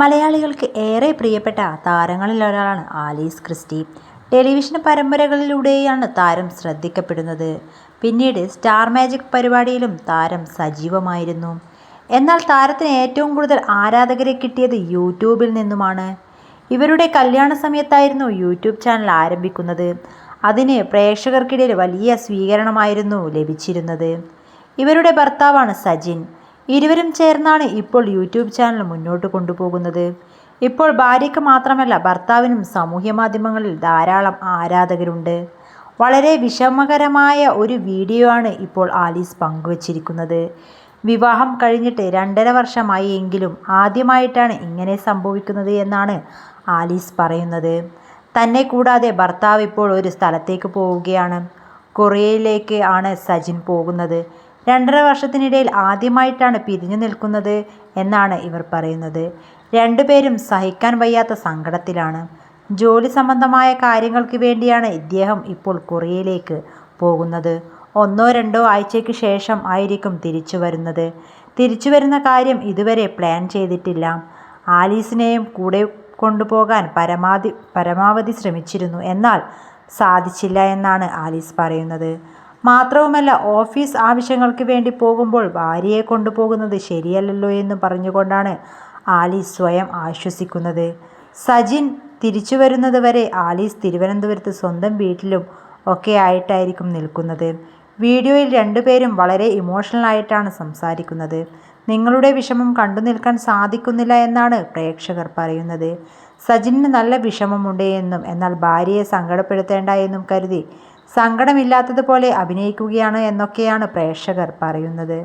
മലയാളികൾക്ക് ഏറെ പ്രിയപ്പെട്ട താരങ്ങളിൽ ഒരാളാണ് ആലീസ് ക്രിസ്റ്റി. ടെലിവിഷൻ പരമ്പരകളിലൂടെയാണ് താരം ശ്രദ്ധിക്കപ്പെടുന്നത്. പിന്നീട് സ്റ്റാർ മാജിക് പരിപാടിയിലും താരം സജീവമായിരുന്നു. എന്നാൽ താരത്തിന് ഏറ്റവും കൂടുതൽ ആരാധകരെ കിട്ടിയത് യൂട്യൂബിൽ നിന്നുമാണ്. ഇവരുടെ കല്യാണ സമയത്തായിരുന്നു യൂട്യൂബ് ചാനൽ ആരംഭിക്കുന്നത്. അതിന് പ്രേക്ഷകർക്കിടയിൽ വലിയ സ്വീകരണമായിരുന്നു ലഭിച്ചിരുന്നത്. ഇവരുടെ ഭർത്താവാണ് സജിൻ. ഇരുവരും ചേർന്നാണ് ഇപ്പോൾ യൂട്യൂബ് ചാനൽ മുന്നോട്ട് കൊണ്ടുപോകുന്നത്. ഇപ്പോൾ ഭാര്യയ്ക്ക് മാത്രമല്ല ഭർത്താവിനും സാമൂഹ്യ മാധ്യമങ്ങളിൽ ധാരാളം ആരാധകരുണ്ട്. വളരെ വിഷമകരമായ ഒരു വീഡിയോ ആണ് ഇപ്പോൾ ആലീസ് പങ്കുവച്ചിരിക്കുന്നത്. വിവാഹം കഴിഞ്ഞിട്ട് രണ്ടര വർഷമായി എങ്കിലും ആദ്യമായിട്ടാണ് ഇങ്ങനെ സംഭവിക്കുന്നത് എന്നാണ് ആലീസ് പറയുന്നത്. തന്നെ കൂടാതെ ഭർത്താവ് ഇപ്പോൾ ഒരു സ്ഥലത്തേക്ക് പോവുകയാണ്. കൊറിയയിലേക്ക് ആണ് സജിൻ പോകുന്നത്. രണ്ടര വർഷത്തിനിടയിൽ ആദ്യമായിട്ടാണ് പിരിഞ്ഞു നിൽക്കുന്നത് എന്നാണ് ഇവർ പറയുന്നത്. രണ്ടുപേരും സഹിക്കാൻ വയ്യാത്ത സങ്കടത്തിലാണ്. ജോലി സംബന്ധമായ കാര്യങ്ങൾക്ക് വേണ്ടിയാണ് ഇദ്ദേഹം ഇപ്പോൾ കൊറിയയിലേക്ക് പോകുന്നത്. ഒന്നോ രണ്ടോ ആഴ്ചയ്ക്ക് ശേഷം ആയിരിക്കും തിരിച്ചു വരുന്നത്. തിരിച്ചു വരുന്ന കാര്യം ഇതുവരെ പ്ലാൻ ചെയ്തിട്ടില്ല. ആലീസിനെയും കൂടെ കൊണ്ടുപോകാൻ പരമാവധി പരമാവധി ശ്രമിച്ചിരുന്നു. എന്നാൽ സാധിച്ചില്ല എന്നാണ് ആലീസ് പറയുന്നത്. മാത്രവുമല്ല ഓഫീസ് ആവശ്യങ്ങൾക്ക് വേണ്ടി പോകുമ്പോൾ ഭാര്യയെ കൊണ്ടുപോകുന്നത് ശരിയല്ലല്ലോ എന്ന് പറഞ്ഞുകൊണ്ടാണ് ആലി സ്വയം ആശ്വസിക്കുന്നത്. സജിൻ തിരിച്ചു വരുന്നത് വരെ ആലീസ് തിരുവനന്തപുരത്ത് സ്വന്തം വീട്ടിലും ഒക്കെ ആയിട്ടായിരിക്കും നിൽക്കുന്നത്. വീഡിയോയിൽ രണ്ടുപേരും വളരെ ഇമോഷണൽ ആയിട്ടാണ് സംസാരിക്കുന്നത്. നിങ്ങളുടെ വിഷമം കണ്ടു നിൽക്കാൻ സാധിക്കുന്നില്ല എന്നാണ് പ്രേക്ഷകർ പറയുന്നത്. സജിന് നല്ല വിഷമമുണ്ട് എന്നും എന്നാൽ ഭാര്യയെ സങ്കടപ്പെടുത്തേണ്ട എന്നും കരുതി സങ്കടമില്ലാത്തതുപോലെ അഭിനയിക്കുകയാണ് എന്നൊക്കെയാണ് പ്രേക്ഷകർ പറയുന്നത്.